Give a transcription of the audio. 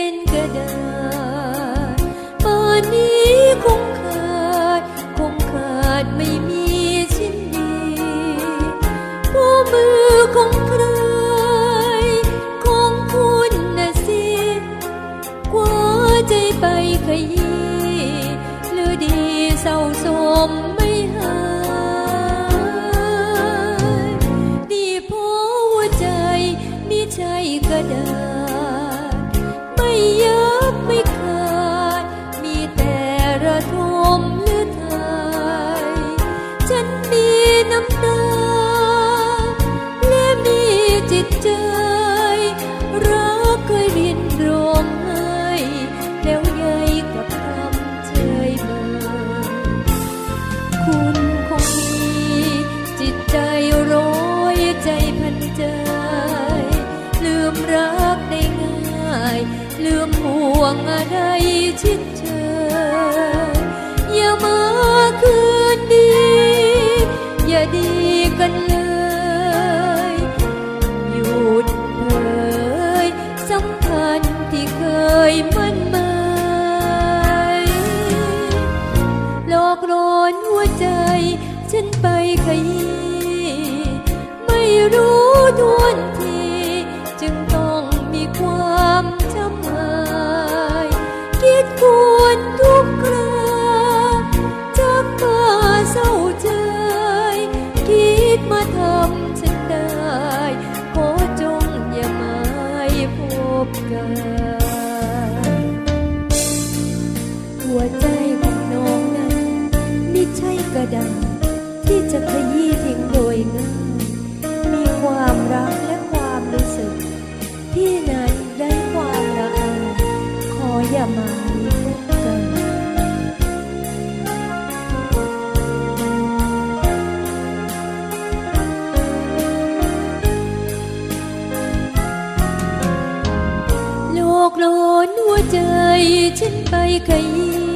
เป็นกระดาษป่านนี้คงขาด คงขาดไม่มีชิ้นดีผู้มือของใครของคุณนะสิกว่าใจไปขยี้หรือดีเศร้าโศมไม่ พันใจ ลืมรักได้ง่าย ลืมห่วงอะไรชิดเชยอย่ามาคืนดี อย่าดีกันเลยหยุดเผยสัมพันธ์ที่เคยมั่นหมายหลอกหลอนหัวใจ ฉันไปขยี้ รู้ทวนที จึงต้องมีความช้ำหายคิดควรทุกคราจากมาเศร้าใจคิดมาทำฉันได้ ขอจงอย่ามาพบกันหัวใจของน้องนั้นไม่ใช่กระดาษ ใจฉันไปขยี้